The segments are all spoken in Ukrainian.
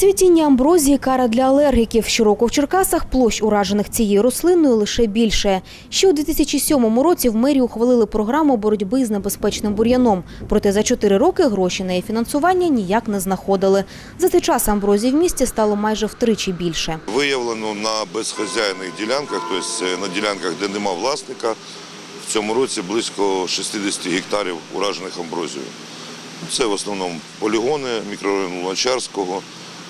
Цвітіння амброзії кара для алергіків. Щороку в Черкасах площ уражених цією рослиною лише більше. Ще у 2007 році в мерії ухвалили програму боротьби з небезпечним бур'яном. Проте за чотири роки гроші на її фінансування ніяк не знаходили. За цей час амброзії в місті стало майже втричі більше. Виявлено на безхозяйних ділянках, тобто на ділянках, де нема власника, в цьому році близько 60 гектарів уражених амброзією. Це в основному полігони мікрорайону Луначарського,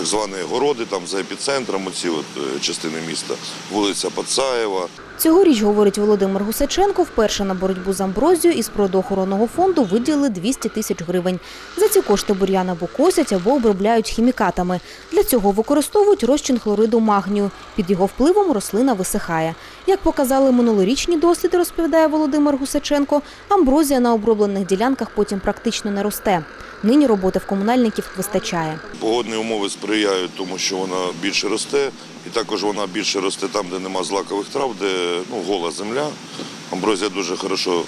так звані городи там за епіцентром, оці от е, частини міста, вулиця Пацаєва. Цьогоріч, говорить Володимир Гусаченко, вперше на боротьбу з амброзією із природоохоронного фонду виділили 200 тисяч гривень. За ці кошти бур'ян або косять, або обробляють хімікатами. Для цього використовують розчин хлориду магнію. Під його впливом рослина висихає. Як показали минулорічні досліди, розповідає Володимир Гусаченко, амброзія на оброблених ділянках потім практично не росте. Нині роботи в комунальників вистачає. Погодні умови сприяють тому, що вона більше росте, і також вона більше росте там, де нема злакових трав, де ну, гола земля. Амброзія дуже хорошо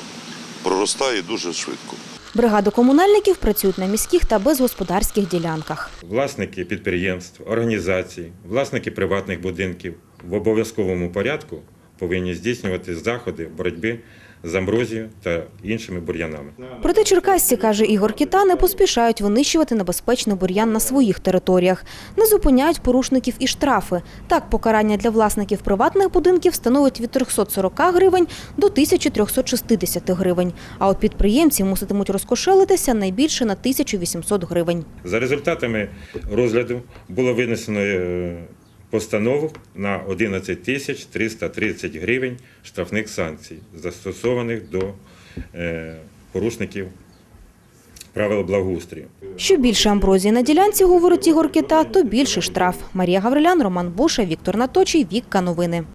проростає і дуже швидко. Бригади комунальників працюють на міських та безгосподарських ділянках. Власники підприємств, організацій, власники приватних будинків в обов'язковому порядку повинні здійснювати заходи боротьби з та іншими бур'янами. Проте черкасці, каже Ігор Кіта, не поспішають винищувати небезпечний бур'ян на своїх територіях. Не зупиняють порушників і штрафи. Так, покарання для власників приватних будинків становить від 340 гривень до 1360 гривень. А от підприємці муситимуть розкошелитися найбільше на 1800 гривень. За результатами розгляду було винесено е, постанову на 11 тисяч 330 гривень штрафних санкцій, застосованих до е, порушників правил благоустрою. Що більше амброзії на ділянці, говорить Ігор Кита, то більше штраф. Марія Гаврилян, Роман Буша, Віктор Наточий, Вікка Новини.